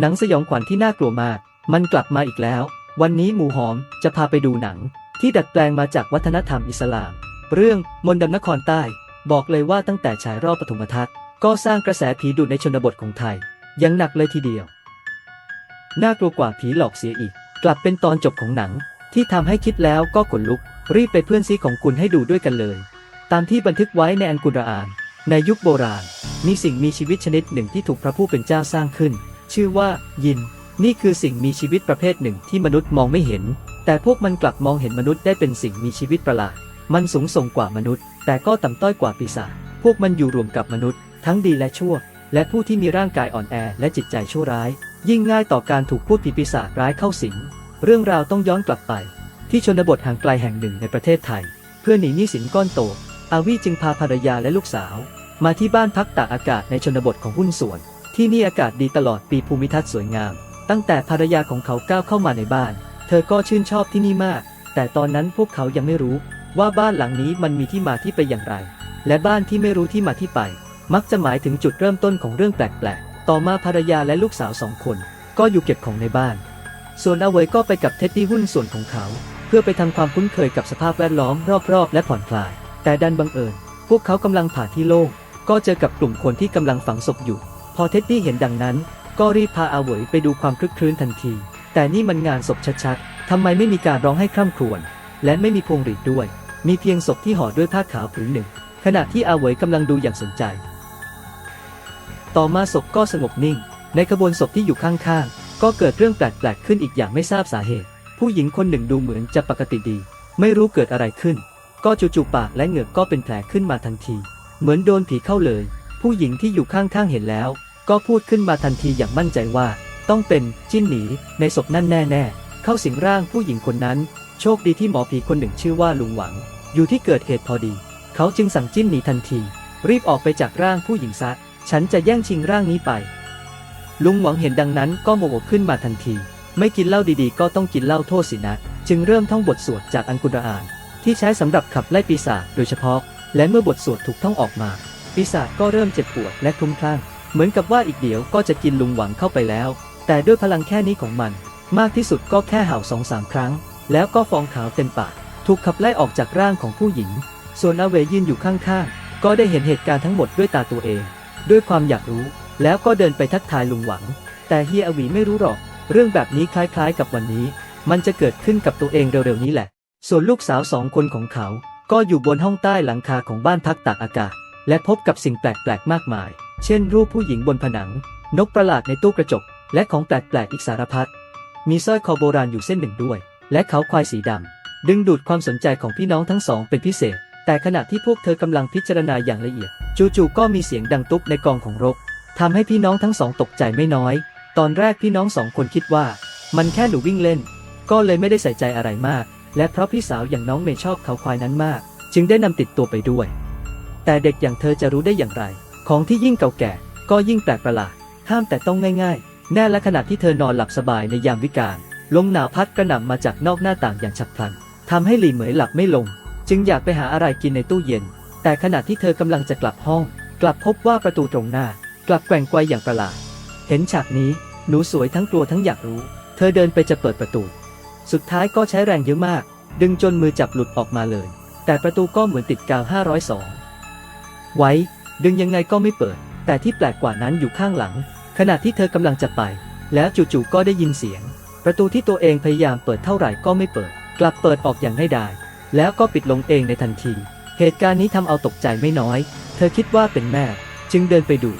หนังสยองขวัญที่น่ากลัวมาก มันกลับมาอีกแล้ว วันนี้หมูหอมจะพาไปดูหนัง ที่ดัดแปลงมาจากวัฒนธรรมอิสลาม เรื่องมนต์ดำนครใต้ บอกเลยว่าตั้งแต่ฉายรอบปฐมทัศน์ ก็สร้างกระแสผีดุในชนบทของไทย ยังหนักเลยทีเดียว น่ากลัวกว่าผีหลอกเสียอีก กลับเป็นตอนจบของหนัง ที่ทำให้คิดแล้วก็ขนลุก รีบไปเพื่อนซีของคุณให้ดูด้วยกันเลย ตามที่บันทึกไว้ในอันกุรอาน ในยุคโบราณ มีสิ่งมีชีวิตชนิดหนึ่งที่ถูกพระผู้เป็นเจ้าสร้างขึ้น ชื่อว่า ยิน นี่คือสิ่งมีชีวิตประเภทหนึ่งที่มนุษย์มองไม่เห็น แต่พวกมันกลับมองเห็นมนุษย์ได้เป็นสิ่งมีชีวิตประหลาด มันสูงส่งกว่ามนุษย์ แต่ก็ต่ำต้อยกว่าปีศาจพวกมันอยู่รวมกับมนุษย์ ทั้งดีและชั่ว และผู้ที่มีร่างกายอ่อนแอและจิตใจชั่วร้าย ยิ่งง่ายต่อการถูกพูดผีปีศาจร้ายเข้าสิง เรื่องราวต้องย้อนกลับไป ที่ชนบทห่างไกลแห่งหนึ่งในประเทศไทย เพื่อหนีหนี้สินก้อนโต อาวีจึงพาภรรยาและลูกสาว มาที่บ้านพักตากอากาศในชนบทของหุ้นส่วน ที่นี่อากาศดีตลอดปีภูมิทัศน์สวยงาม ตั้งแต่ภรรยาของเขาก้าวเข้ามาในบ้าน เธอก็ชื่นชอบที่นี่มาก แต่ตอนนั้นพวกเขายังไม่รู้ว่าบ้านหลังนี้มันมีที่มาที่ไปอย่างไร และบ้านที่ไม่รู้ที่มาที่ไป มักจะหมายถึงจุดเริ่มต้นของเรื่องแปลกๆ ต่อมาภรรยาและลูกสาวสองคน ก็อยู่เก็บของในบ้าน ส่วนอาเวยก็ไปกับเท็ดดี้หุ้นส่วนของเขา เพื่อไปทำความคุ้นเคยกับสภาพแวดล้อมรอบๆ และผ่อนคลาย แต่ดันบังเอิญ พวกเขากำลังผ่านที่โล่งก็เจอกับกลุ่มคนที่กำลังฝังศพอยู่ พอเท็ดดี้เห็นดังนั้น ก็รีบพาอาเหวยไปดูความคลึกครื้นทันที แต่นี่มันงานศพชัดๆทำไมไม่มีการร้องให้คร่ำครวญและไม่มีพวงหรีดด้วย มีเพียงศพที่ห่อด้วยผ้าขาวผืนหนึ่ง ขณะที่อาเหวยกำลังดูอย่างสนใจ ต่อมาศพก็สงบนิ่ง ในขบวนศพที่อยู่ข้างๆก็เกิดเรื่องแปลกๆขึ้นอีกอย่างไม่ทราบสาเหตุ ผู้หญิงคนหนึ่งดูเหมือนจะปกติดี ไม่รู้เกิดอะไรขึ้น ก็จู่ๆปากและเหงือกก็เป็นแผลขึ้นมาทันที เหมือนโดนผีเข้าเลย ผู้หญิงที่อยู่ข้างๆเห็นแล้ว ก็พูดขึ้นมาทันทีอย่างมั่นใจว่า ต้องเป็นจิ้นหนีในศพนั่นแน่ๆ เข้าสิงร่างผู้หญิงคนนั้น โชคดีที่หมอผีคนหนึ่งชื่อว่าลุงหวัง อยู่ที่เกิดเหตุพอดี เขาจึงสั่งจิ้นหนีทันที รีบออกไปจากร่างผู้หญิงซะ ฉันจะแย่งชิงร่างนี้ไป ลุงหวังเห็นดังนั้นก็โมโหขึ้นมาทันที ไม่กินเหล้าดีๆ ก็ต้องกินเหล้าโทษสินะ จึงเริ่มท่องบทสวดจากอันกุรอาน ที่ใช้สำหรับขับไล่ปีศาจโดยเฉพาะ และเมื่อบทสวดถูกท่องออกมาปีศาจก็เริ่มเจ็บปวดและคลุ้มคลั่ง เหมือนกับว่าอีกเดี๋ยวก็จะกินลุงหวังเข้าไปแล้ว แต่ด้วยพลังแค่นี้ของมัน มากที่สุดก็แค่เห่าสองสามครั้ง แล้วก็ฟองขาวเต็มปากถูกขับไล่ออกจากร่างของผู้หญิง ส่วนอาเวยืนอยู่ข้างๆ ก็ได้เห็นเหตุการณ์ทั้งหมดด้วยตาตัวเอง ด้วยความอยากรู้ แล้วก็เดินไปทักทายลุงหวัง แต่เฮียอวีไม่รู้หรอก เรื่องแบบนี้คล้ายๆกับวันนี้ มันจะเกิดขึ้นกับตัวเองเร็วๆนี้แหละ ส่วนลูกสาวสองคนของเขา ก็อยู่บนห้องใต้หลังคาของบ้านพักตากอากาศ และพบกับสิ่งแปลกๆ มากมาย เช่นรูปผู้หญิงบนผนัง นกประหลาดในตู้กระจก และของแปลกๆอีกสารพัด มีสร้อยคอโบราณอยู่เส้นหนึ่งด้วย และเขาควายสีดำ ดึงดูดความสนใจของพี่น้องทั้งสองเป็นพิเศษ แต่ขณะที่พวกเธอกำลังพิจารณาอย่างละเอียด จู่ๆก็มีเสียงดังตุ๊บในกองของรกทำให้พี่น้องทั้งสองตกใจไม่น้อย ตอนแรกพี่น้องสองคนคิดว่า มันแค่หนูวิ่งเล่น ก็เลยไม่ได้ใส่ใจอะไรมาก และเพราะพี่สาวอย่างน้องเมย์ชอบเขาควายนั้นมาก จึงได้นำติดตัวไปด้วย แต่เด็กอย่างเธอจะรู้ได้อย่างไร ของที่ยิ่งเก่าแก่ ก็ยิ่งแปลกประหลาด ห้ามแต่ต้องง่ายๆ แน่และขณะที่เธอนอนหลับสบายในยามวิกาลลมหนาวพัดกระหน่ำมาจากนอกหน้าต่างอย่างฉับพลันทำให้หลีเหมยหลับไม่ลง จึงอยากไปหาอะไรกินในตู้เย็น แต่ขณะที่เธอกำลังจะกลับห้อง กลับพบว่าประตูตรงหน้า กลับแกว่งไกวอย่างประหลาด เห็นฉากนี้หนูสวยทั้งกลัวทั้งอยากรู้ เธอเดินไปจะเปิดประตู สุดท้ายก็ใช้แรงเยอะมาก ดึงจนมือจับหลุดออกมาเลย แต่ประตูก็เหมือนติดกาว502 ไว้ ดึงยังไงก็ไม่เปิด แต่ที่แปลกกว่านั้นอยู่ข้างหลัง ขณะที่เธอกำลังจะไป แล้วจู่ๆก็ได้ยินเสียง ประตูที่ตัวเองพยายามเปิดเท่าไหร่ก็ไม่เปิด กลับเปิดออกอย่างง่ายดายแล้วก็ปิดลงเองในทันที เหตุการณ์นี้ทำเอาตกใจไม่น้อย เธอคิดว่าเป็นแม่ จึงเดินไปดู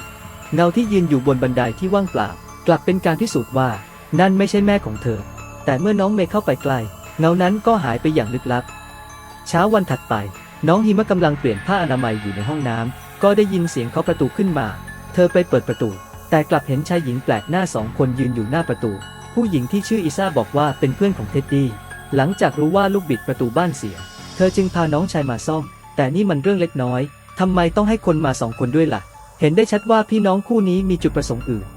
เงาที่ยืนอยู่บนบันไดที่ว่างเปล่า กลับเป็นการพิสูจน์ว่า นั่นไม่ใช่แม่ของเธอ แต่เมื่อน้องเมย์เข้าไปใกล้เงานั้นก็หายไปอย่างลึกลับ เช้าวันถัดไป น้องฮิมะกำลังเปลี่ยนผ้าอนามัยอยู่ในห้องน้ำ ก็ได้ยินเสียงเคาะประตูขึ้นมา เธอไปเปิดประตู แต่กลับเห็นชายหญิงแปลกหน้าสองคนยืนอยู่หน้าประตู ผู้หญิงที่ชื่ออิซาบอกว่าเป็นเพื่อนของเท็ดดี้ หลังจากรู้ว่าลูกบิดประตูบ้านเสีย เธอจึงพาน้องชายมาซ่อม แต่นี่มันเรื่องเล็กน้อย ทำไมต้องให้คนมาสองคนด้วยล่ะ เห็นได้ชัดว่าพี่น้องคู่นี้มีจุดประสงค์อื่น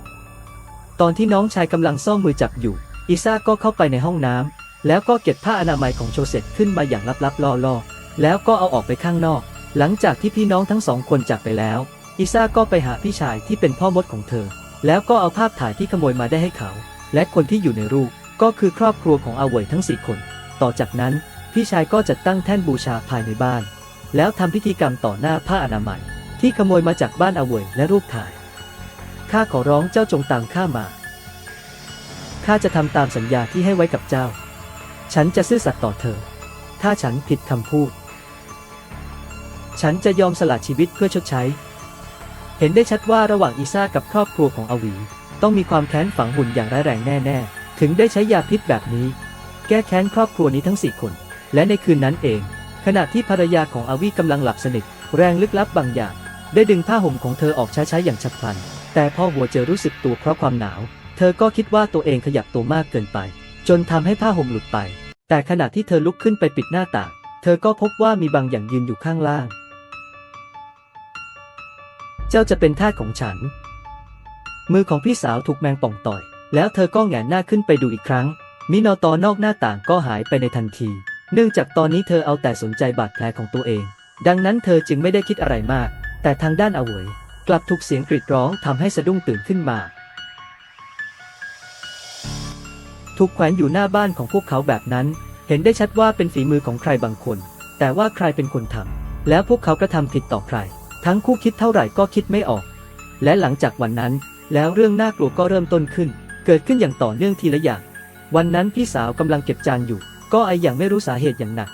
ตอนที่น้องชายกำลังซ่อมมือจับอยู่ อิซาก็เข้าไปในห้องน้ำแล้วก็เก็บผ้าอนามัยของโชเซตขึ้นมาอย่างลับๆล่อๆ แล้วก็เอาออกไปข้างนอก หลังจากที่พี่น้องทั้งสองคนจากไปแล้ว อิซ่าก็ไปหาพี่ชายที่เป็นพ่อมดของเธอ แล้วก็เอาภาพถ่ายที่ขโมยมาได้ให้เขา และคนที่อยู่ในรูปก็คือครอบครัวของอาเวยทั้งสี่คน ต่อจากนั้นพี่ชายก็จัดตั้งแท่นบูชาภายในบ้าน แล้วทำพิธีกรรมต่อหน้าผ้าอนามัย ที่ขโมยมาจากบ้านอาเวยและรูปถ่าย ข้าขอร้องเจ้าจงตามข้ามา ข้าจะทำตามสัญญาที่ให้ไว้กับเจ้า ฉันจะซื่อสัตย์ต่อเธอ ถ้าฉันผิดคำพูด ฉันจะยอมสละชีวิตเพื่อชดใช้ เห็นได้ชัดว่าระหว่างอีซ่ากับครอบครัวของอาวี ต้องมีความแค้นฝังหุ่นอย่างร้ายแรงแน่ ๆ ถึงได้ใช้ยาพิษแบบนี้ แก้แค้นครอบครัวนี้ทั้งสี่คน และในคืนนั้นเอง ขณะที่ภรรยาของอาวีกำลังหลับสนิท แรงลึกลับบางอย่าง ได้ดึงผ้าห่มของเธอออกช้าๆอย่างฉับพลัน แต่พอหัวเจอรู้สึกตัวเพราะความหนาว เธอก็คิดว่าตัวเองขยับตัวมากเกินไป จนทำให้ผ้าห่มหลุดไป แต่ขณะที่เธอลุกขึ้นไปปิดหน้าต่าง เธอก็พบว่ามีบางอย่างยืนอยู่ข้างล่าง เจ้าจะเป็นทาสของฉัน มือของพี่สาวถูกแมงป่องต่อย แล้วเธอก็แหงนหน้าขึ้นไปดูอีกครั้ง มินอตอนอกหน้าต่างก็หายไปในทันที เนื่องจากตอนนี้เธอเอาแต่สนใจบาดแผลของตัวเอง ดังนั้นเธอจึงไม่ได้คิดอะไรมาก แต่ทางด้านอาเวยกลับถูกเสียงกรีดร้องทำให้สะดุ้งตื่นขึ้นมา ถูกแขวนอยู่หน้าบ้านของพวกเขาแบบนั้น เห็นได้ชัดว่าเป็นฝีมือของใครบางคน แต่ว่าใครเป็นคนทำแล้วพวกเขากระทำผิดต่อใคร ทั้งคู่คิดเท่าไหร่ก็คิดไม่ออก และหลังจากวันนั้น แล้วเรื่องน่ากลัวก็เริ่มต้นขึ้น เกิดขึ้นอย่างต่อเนื่องทีละอย่าง วันนั้นพี่สาวกำลังเก็บจานอยู่ ก็ไออย่างไม่รู้สาเหตุอย่างหนัก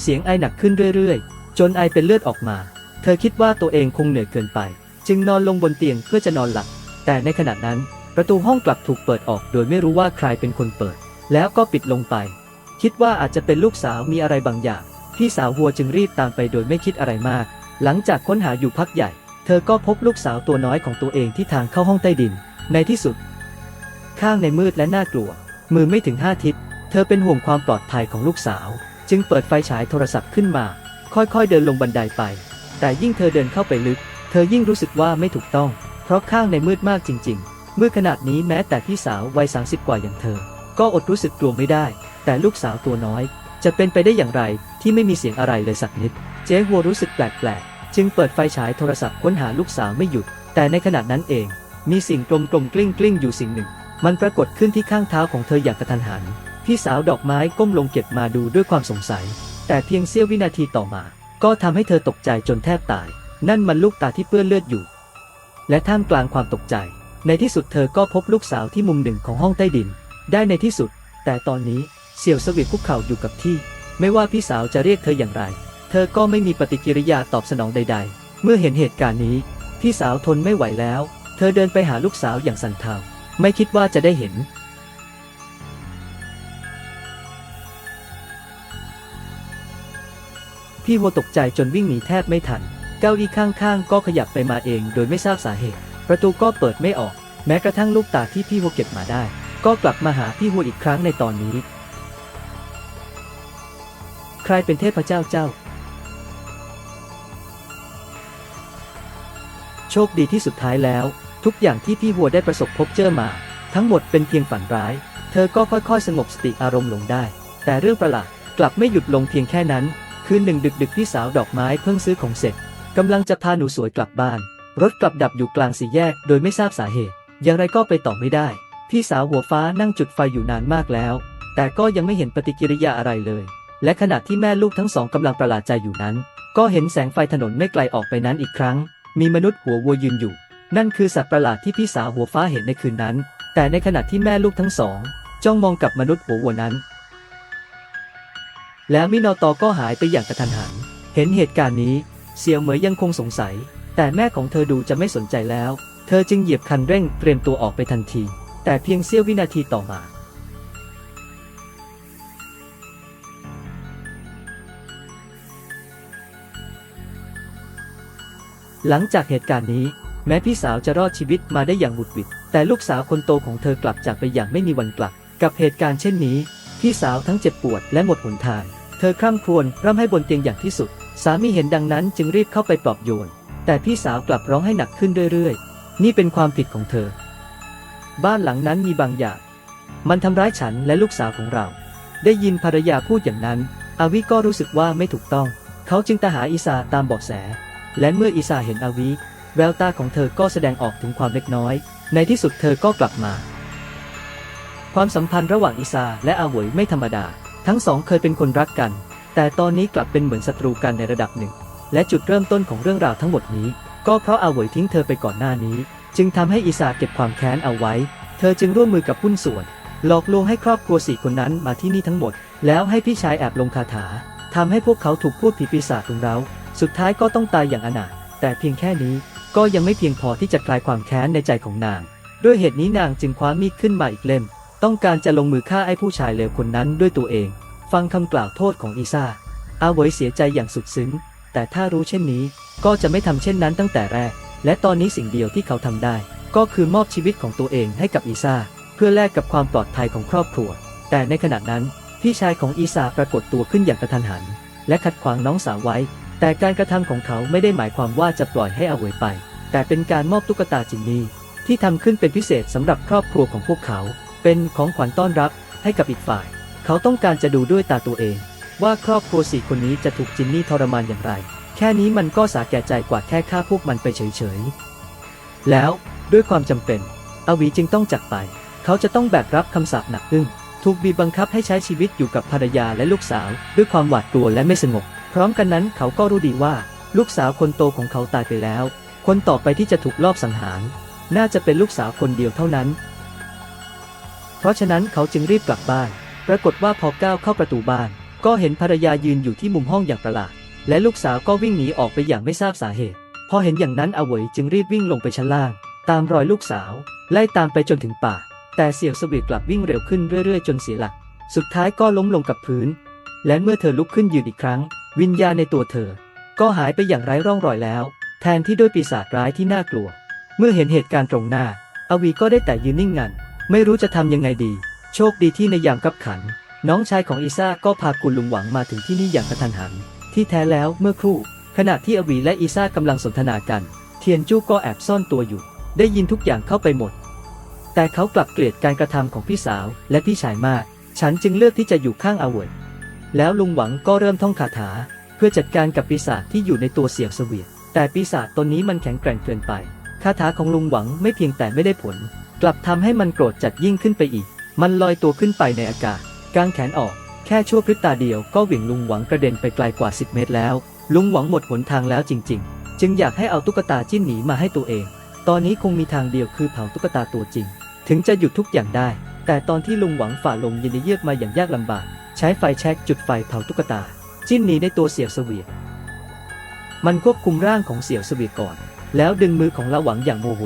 เสียงไอหนักขึ้นเรื่อยๆ จนไอเป็นเลือดออกมา เธอคิดว่าตัวเองคงเหนื่อยเกินไป จึงนอนลงบนเตียงเพื่อจะนอนหลับ แต่ในขณะนั้นประตูห้องกลับถูกเปิดออก โดยไม่รู้ว่าใครเป็นคนเปิด แล้วก็ปิดลงไป คิดว่าอาจจะเป็นลูกสาวมีอะไรบางอย่าง พี่สาววัวจึงรีบตามไปโดยไม่คิดอะไรมาก หลังจากค้นหาอยู่พักใหญ่ เธอก็พบลูกสาวตัวน้อยของตัวเองที่ทางเข้าห้องใต้ดิน ในที่สุด ข้างในมืดและน่ากลัว มือไม่ถึงห้าทิศ เธอเป็นห่วงความปลอดภัยของลูกสาว จึงเปิดไฟฉายโทรศัพท์ขึ้นมา ค่อยๆเดินลงบันไดไป แต่ยิ่งเธอเดินเข้าไปลึก เธอยิ่งรู้สึกว่าไม่ถูกต้อง เพราะข้างในมืดมากจริง ๆ มื่อขนาดนี้แม้แต่พี่สาววัยส30 กว่าอย่างเธอ ก็อดรู้สึกกลัวไม่ได้ แต่ลูกสาวตัวน้อย จะเป็นไปได้อย่างไรที่ไม่มีเสียงอะไรเลยสักนิด เจ๊หัวรู้สึกแปลกๆ จึงเปิดไฟฉายโทรศัพท์ค้นหาลูกสาวไม่หยุด แต่ในขณะนั้นเอง มีสิ่งกลมๆกลิ้งกลิ้งๆอยู่สิ่งหนึ่ง มันปรากฏขึ้นที่ข้างเท้าของเธออย่างกระทันหัน พี่สาวดอกไม้ก้มลงเก็บมาดูด้วยความสงสัย แต่เพียงเสี้ยววินาทีต่อมา ก็ทำให้เธอตกใจจนแทบตาย นั่นมันลูกตาที่เปื้อนเลือดอยู่ และท่ามกลางความตกใจ ในที่สุดเธอก็พบลูกสาวที่มุมหนึ่งของห้องใต้ดิน ได้ในที่สุด แต่ตอนนี้เสี่ยวสวีทคุกเข่าอยู่กับที่ ไม่ว่าพี่สาวจะเรียกเธออย่างไร เธอก็ไม่มีปฏิกิริยาตอบสนองใด ๆ เมื่อเห็นเหตุการณ์นี้ พี่สาวทนไม่ไหวแล้ว เธอเดินไปหาลูกสาวอย่างสั่นเทาไม่คิดว่าจะได้เห็น พี่วัวตกใจจนวิ่งหนีแทบไม่ทัน เก้าอี้ข้างๆ ก็ขยับไปมาเองโดยไม่ทราบสาเหตุ ประตูก็เปิดไม่ออก แม้กระทั่งลูกตาที่พี่วัวเก็บมาได้ ก็กลับมาหาพี่วัวอีกครั้งในตอนนี้ ใครเป็นเทพเจ้าเจ้า โชคดีที่สุดท้ายแล้ว ทุกอย่างที่พี่วัวได้ประสบพบเจอมา ทั้งหมดเป็นเพียงฝันร้าย เธอก็ค่อยๆ สงบสติอารมณ์ลงได้ แต่เรื่องประหลาดกลับไม่หยุดลงเพียงแค่นั้น คืนหนึ่งดึกๆพี่สาวดอกไม้เพิ่งซื้อของเสร็จกำลังจะพาหนูสวยกลับบ้าน รถกลับดับอยู่กลางสี่แยกโดยไม่ทราบสาเหตุ อย่างไรก็ไปต่อไม่ได้ พี่สาวหัวฟ้านั่งจุดไฟอยู่นานมากแล้ว แต่ก็ยังไม่เห็นปฏิกิริยาอะไรเลย และขณะที่แม่ลูกทั้งสองกำลังประหลาดใจอยู่นั้น ก็เห็นแสงไฟถนนไม่ไกลออกไปนั้นอีกครั้ง มีมนุษย์หัววัวยืนอยู่ นั่นคือสัตว์ประหลาดที่พี่สาวหัวฟ้าเห็นในคืนนั้น แต่ในขณะที่แม่ลูกทั้งสอง จ้องมองกับมนุษย์หัววัวนั้น แล้วมินอตอก็หายไปอย่างกระทันหัน เห็นเหตุการณ์นี้ เสี่ยวเหมยยังคงสงสัย แต่แม่ของเธอดูจะไม่สนใจแล้ว เธอจึงเหยียบคันเร่งเตรียมตัวออกไปทันที แต่เพียงเสี้ยววินาทีต่อมา หลังจากเหตุการณ์นี้ แม้พี่สาวจะรอดชีวิตมาได้อย่างบุดหวิดแต่ลูกสาวคนโตของเธอกลับจากไปอย่างไม่มีวันกลับ กับเหตุการณ์เช่นนี้ พี่สาวทั้งเจ็บปวดและหมดหนทาง เธอคร่ำครวญร่ำให้บนเตียงอย่างที่สุด สามีเห็นดังนั้นจึงรีบเข้าไปปลอบโยน แต่พี่สาวกลับร้องให้หนักขึ้นเรื่อยๆ นี่เป็นความผิดของเธอ บ้านหลังนั้นมีบางอย่าง มันทำร้ายฉันและลูกสาวของเรา ได้ยินภรรยาพูดอย่างนั้น อาวิก็รู้สึกว่าไม่ถูกต้อง เขาจึงตาหาอีสาตามเบาะแส และเมื่ออีสาเห็นอาวิแววตาของเธอก็แสดงออกถึงความเล็กน้อย ในที่สุดเธอก็กลับมา ความสัมพันธ์ระหว่างอิซาและอาหวยไม่ธรรมดา ทั้งสองเคยเป็นคนรักกัน แต่ตอนนี้กลับเป็นเหมือนศัตรูกันในระดับหนึ่ง และจุดเริ่มต้นของเรื่องราวทั้งหมดนี้ ก็เพราะอาหวยทิ้งเธอไปก่อนหน้านี้ จึงทำให้อิซาเก็บความแค้นเอาไว้ เธอจึงร่วมมือกับหุ้นส่วน หลอกลวงให้ครอบครัวสี่คนนั้นมาที่นี่ทั้งหมด แล้วให้พี่ชายแอบลงคาถาทำให้พวกเขาถูกพูดผีปีศาจรุมเร้า สุดท้ายก็ต้องตายอย่างอนาถแต่เพียงแค่นี้ก็ยังไม่เพียงพอที่จะคลายความแค้นในใจของนาง ด้วยเหตุนี้นางจึงคว้ามีดขึ้นมาอีกเล่ม ต้องการจะลงมือฆ่าไอ้ผู้ชายเลวคนนั้นด้วยตัวเอง ฟังคำกล่าวโทษของอีซาอาเวยเสียใจอย่างสุดซึ้ง แต่ถ้ารู้เช่นนี้ก็จะไม่ทำเช่นนั้นตั้งแต่แรก และตอนนี้สิ่งเดียวที่เขาทำได้ ก็คือมอบชีวิตของตัวเองให้กับอีซาเพื่อแลกกับความปลอดภัยของครอบครัว แต่ในขณะนั้นพี่ชายของอีซาปรากฏตัวขึ้นอย่างกระทันหัน และขัดขวางน้องสาวไว้ แต่การกระทำของเขาไม่ได้หมายความว่าจะปล่อยให้อาเหวยไป แต่เป็นการมอบตุ๊กตาจินนี่ที่ทำขึ้นเป็นพิเศษสำหรับครอบครัวของพวกเขา เป็นของขวัญต้อนรับให้กับอีกฝ่าย เขาต้องการจะดูด้วยตาตัวเอง ว่าครอบครัวสี่คนนี้จะถูกจินนี่ทรมานอย่างไร แค่นี้มันก็สาแก่ใจกว่าแค่ฆ่าพวกมันไปเฉยๆ แล้วด้วยความจำเป็นอวีจึงต้องจากไป เขาจะต้องแบกรับคำสาปหนักอึ้งถูกบีบบังคับให้ใช้ชีวิตอยู่กับภรรยาและลูกสาว ด้วยความหวาดกลัวและไม่สงบ ร้อมกันนั้นเขาก็รู้ดีว่า ลูกสาวคนโตของเขาตายไปแล้ว คนต่อไปที่จะถูกลอบสังหาร น่าจะเป็นลูกสาวคนเดียวเท่านั้น เพราะฉะนั้นเขาจึงรีบกลับบ้าน ปรากฏว่าพอก้าวเข้าประตูบ้าน ก็เห็นภรรยายืนอยู่ที่มุมห้องอย่างประหลาด และลูกสาวก็วิ่งหนีออกไปอย่างไม่ทราบสาเหตุ พอเห็นอย่างนั้นอเวยจึงรีบวิ่งลงไปชั้นล่าง ตามรอยลูกสาว ไล่ตามไปจนถึงป่า แต่เสี่ยวสวีกลับวิ่งเร็วขึ้นเรื่อยๆ จนเสียหลัก สุดท้ายก็ล้มลงกับพื้น และเมื่อเธอลุกขึ้นยืนอีกครั้ง วิญญาณในตัวเธอ ก็หายไปอย่างไร้ร่องรอยแล้ว แทนที่ด้วยปีศาจร้ายที่น่ากลัว เมื่อเห็นเหตุการณ์ตรงหน้า อวีก็ได้แต่ยืนนิ่งงัน ไม่รู้จะทำยังไงดี โชคดีที่ในยามกับขัน น้องชายของอีซ่าก็พาคุณลุงหวังมาถึงที่นี่อย่างกระทันหัน ที่แท้แล้วเมื่อครู่ ขณะที่อวีและอีซ่ากำลังสนทนากัน เทียนจู้ก็แอบซ่อนตัวอยู่ ได้ยินทุกอย่างเข้าไปหมด แต่เขากลับเกลียดการกระทำของพี่สาวและพี่ชายมาก ฉันจึงเลือกที่จะอยู่ข้างอาเวย แล้วลุงหวังก็เริ่มท่องคาถา เพื่อจัดการกับปีศาจที่อยู่ในตัวเสี่ยวเสวียดแต่ปีศาจตนนี้มันแข็งแกร่งเกินไป คาถาของลุงหวังไม่เพียงแต่ไม่ได้ผล กลับทำให้มันโกรธจัดยิ่งขึ้นไปอีก มันลอยตัวขึ้นไปในอากาศกางแขนออก แค่ชั่วพริบตาเดียวก็เหวี่ยงลุงหวังกระเด็นไปไกลกว่า 10 เมตรแล้ว ลุงหวังหมดหนทางแล้วจริง ๆ จึงอยากให้เอาตุ๊กตาจิ้นหนีมาให้ตัวเอง ตอนนี้คงมีทางเดียวคือเผาตุ๊กตาตัวจริง ถึงจะหยุดทุกอย่างได้ แต่ตอนที่ลุงหวังฝ่าลมเย็นเยือกมาอย่างยากลำบาก ใช้ไฟแช็กจุดไฟเผาตุ๊กตา จิ้นหนีในตัวเสี่ยวเสวียดมันควบคุมร่างของเสี่ยวเสวียดก่อน แล้วดึงมือของละหวังอย่างโมโห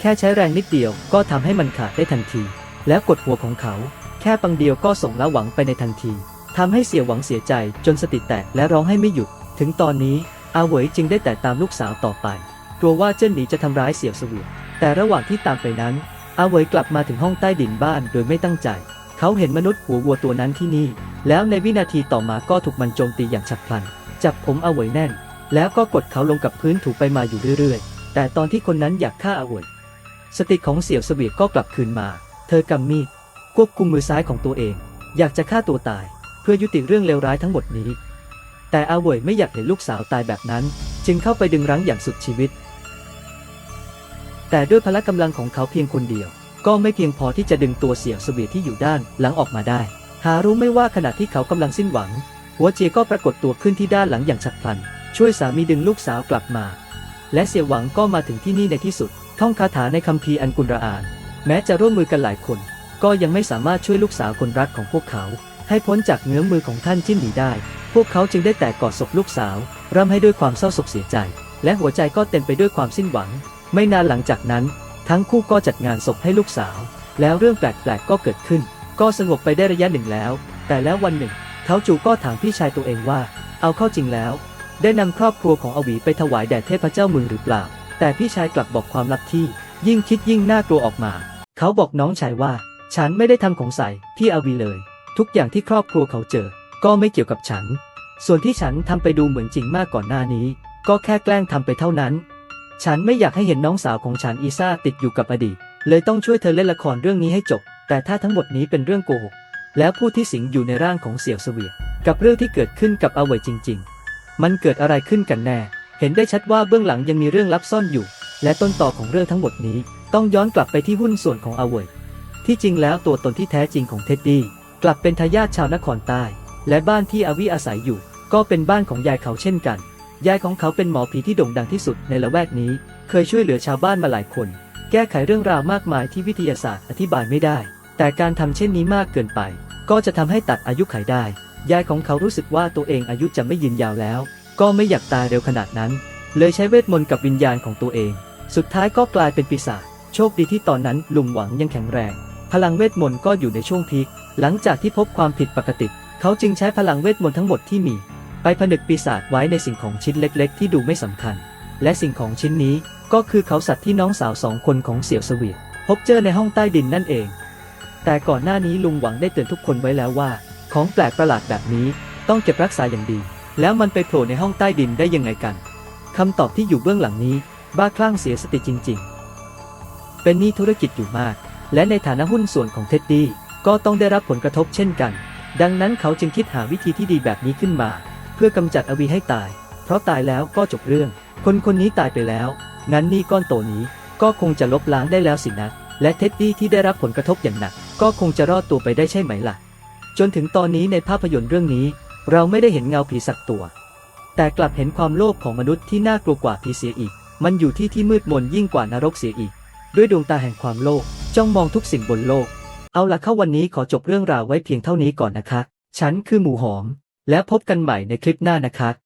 แค่ใช้แรงนิดเดียวก็ทำให้มันขาดได้ทันที แล้วกดหัวของเขา แค่ปังเดียวก็ส่งละหวังไปในทันทีทำให้เสี่ยวหวังเสียใจจนสติแตกและร้องให้ไม่หยุด ถึงตอนนี้อาเหวยจึงได้แต่ตามลูกสาวต่อไป กลัวว่าเจิ้นหนีจะทำร้ายเสี่ยวเสวียดแต่ระหว่างที่ตามไปนั้นอาเหวยกลับมาถึงห้องใต้ดินบ้านโดยไม่ตั้งใจ เขาเห็นมนุษย์หัววัวตัวนั้นที่นี่ แล้วในวินาทีต่อมาก็ถูกมันโจมตีอย่างฉับพลัน จับผมอาวยแน่น แล้วก็กดเขาลงกับพื้นถูไปมาอยู่เรื่อยๆ แต่ตอนที่คนนั้นอยากฆ่าอาวยสติของเสี่ยวเสวียก็กลับคืนมา เธอกำมีดควบคุมมือซ้ายของตัวเอง อยากจะฆ่าตัวตาย เพื่อยุติเรื่องเลวร้ายทั้งหมดนี้ แต่อาวยไม่อยากเห็นลูกสาวตายแบบนั้น จึงเข้าไปดึงรั้งอย่างสุดชีวิต แต่ด้วยพละกำลังของเขาเพียงคนเดียว ก็ไม่เพียงพอที่จะดึงตัวเสี่ยวเสวียที่อยู่ด้านหลังออกมาได้ หารู้ไม่ว่าขณะที่เขากำลังสิ้นหวัง หัวเจียก็ปรากฏตัวขึ้นที่ด้านหลังอย่างฉับพลัน ช่วยสามีดึงลูกสาวกลับมา และเสี่ยวหวังก็มาถึงที่นี่ในที่สุด ท่องคาถาในคัมภีร์อันกุลระอาน แม้จะร่วมมือกันหลายคน ก็ยังไม่สามารถช่วยลูกสาวคนรักของพวกเขา ให้พ้นจากเงื้อมมือของท่านจิ้นหนีได้ พวกเขาจึงได้แต่กอดศพลูกสาวร่ำให้ด้วยความเศร้าโศกเสียใจ และหัวใจก็เต็มไปด้วยความสิ้นหวัง ไม่นานหลังจากนั้น ทั้งคู่ก็จัดงานศพให้ลูกสาว แล้วเรื่องแปลกๆก็เกิดขึ้น ก็สงบไปได้ระยะหนึ่งแล้ว แต่แล้ววันหนึ่งเท้าจูก็ถามพี่ชายตัวเองว่า เอาเข้าจริงแล้ว ได้นำครอบครัวของอวีไปถวายแด่เทพเจ้ามืองหรือเปล่า แต่พี่ชายกลับบอกความลับที่ ยิ่งคิดยิ่งน่ากลัวออกมา เขาบอกน้องชายว่า ฉันไม่ได้ทำของใส่พี่อวีเลย ทุกอย่างที่ครอบครัวเขาเจอ ก็ไม่เกี่ยวกับฉัน ส่วนที่ฉันทำไปดูเหมือนจริงมากก่อนหน้านี้ ก็แค่แกล้งทำไปเท่านั้น ฉันไม่อยากให้เห็นน้องสาวของฉันอีซ่าติดอยู่กับอดีต เลยต้องช่วยเธอเล่นละครเรื่องนี้ให้จบ แต่ถ้าทั้งหมดนี้เป็นเรื่องโกหก แล้วผู้ที่สิงอยู่ในร่างของเสี่ยวเสวียกับเรื่องที่เกิดขึ้นกับอาเวยจริง ๆ มันเกิดอะไรขึ้นกันแน่ เห็นได้ชัดว่าเบื้องหลังยังมีเรื่องลับซ่อนอยู่ และต้นต่อของเรื่องทั้งหมดนี้ ต้องย้อนกลับไปที่หุ้นส่วนของอาเวยที่จริงแล้วตัวตนที่แท้จริงของเท็ดดี้กลับเป็นทายาทชาวนครใต้ และบ้านที่อาวิอาศัยอยู่ ก็เป็นบ้านของยายเขาเช่นกัน ยายของเขาเป็นหมอผีที่โด่งดังที่สุดในละแวกนี้ เคยช่วยเหลือชาวบ้านมาหลายคน แก้ไขเรื่องราวมากมายที่วิทยาศาสตร์อธิบายไม่ได้ แต่การทำเช่นนี้มากเกินไป ก็จะทำให้ตัดอายุไขได้ ยายของเขารู้สึกว่าตัวเองอายุจะไม่ยืนยาวแล้ว ก็ไม่อยากตายเร็วขนาดนั้น เลยใช้เวทมนต์กับวิญญาณของตัวเอง สุดท้ายก็กลายเป็นปีศาจ โชคดีที่ตอนนั้นลุงหวังยังแข็งแรง พลังเวทมนต์ก็อยู่ในช่วงพีค หลังจากที่พบความผิดปกติ เขาจึงใช้พลังเวทมนต์ทั้งหมดที่มี ไปผนึกปีศาจไว้ในสิ่งของชิ้นเล็กๆ ที่ดูไม่สำคัญ และสิ่งของชิ้นนี้ก็คือเขาสัตว์ที่น้องสาวสองคนของเสี่ยวเสวียพบเจอในห้องใต้ดินนั่นเอง แต่ก่อนหน้านี้ลุงหวังได้เตือนทุกคนไว้แล้วว่า ของแปลกประหลาดแบบนี้ต้องเก็บรักษาอย่างดี แล้วมันไปโผล่ในห้องใต้ดินได้ยังไงกันคำตอบที่อยู่เบื้องหลังนี้ บ้าคลั่งเสียสติจริง ๆ เป็นหนี้ธุรกิจอยู่มาก และในฐานะหุ้นส่วนของเท็ดดี้ก็ต้องได้รับผลกระทบเช่นกัน ดังนั้นเขาจึงคิดหาวิธีที่ดีแบบนี้ขึ้นมา เพื่อกำจัดอวีให้ตาย เพราะตายแล้วก็จบเรื่อง คนคนนี้ตายไปแล้ว งั้นนี้ก้อนโตนี้ก็คงจะลบล้างได้แล้วสินะ และเท็ดดี้ที่ได้รับผลกระทบอย่างหนัก ก็คงจะรอดตัวไปได้ใช่ไหมล่ะ จนถึงตอนนี้ในภาพยนตร์เรื่องนี้ เราไม่ได้เห็นเงาผีสักตัว แต่กลับเห็นความโลภของมนุษย์ที่น่ากลัวกว่าผีเสียอีก มันอยู่ที่ที่มืดมนยิ่งกว่านรกเสียอีก ด้วยดวงตาแห่งความโลภจ้องมองทุกสิ่งบนโลก เอาละเข้าวันนี้ขอจบเรื่องราวไว้เพียงเท่านี้ก่อนนะคะ ฉันคือหมูหอม แล้วพบกันใหม่ในคลิปหน้านะคะ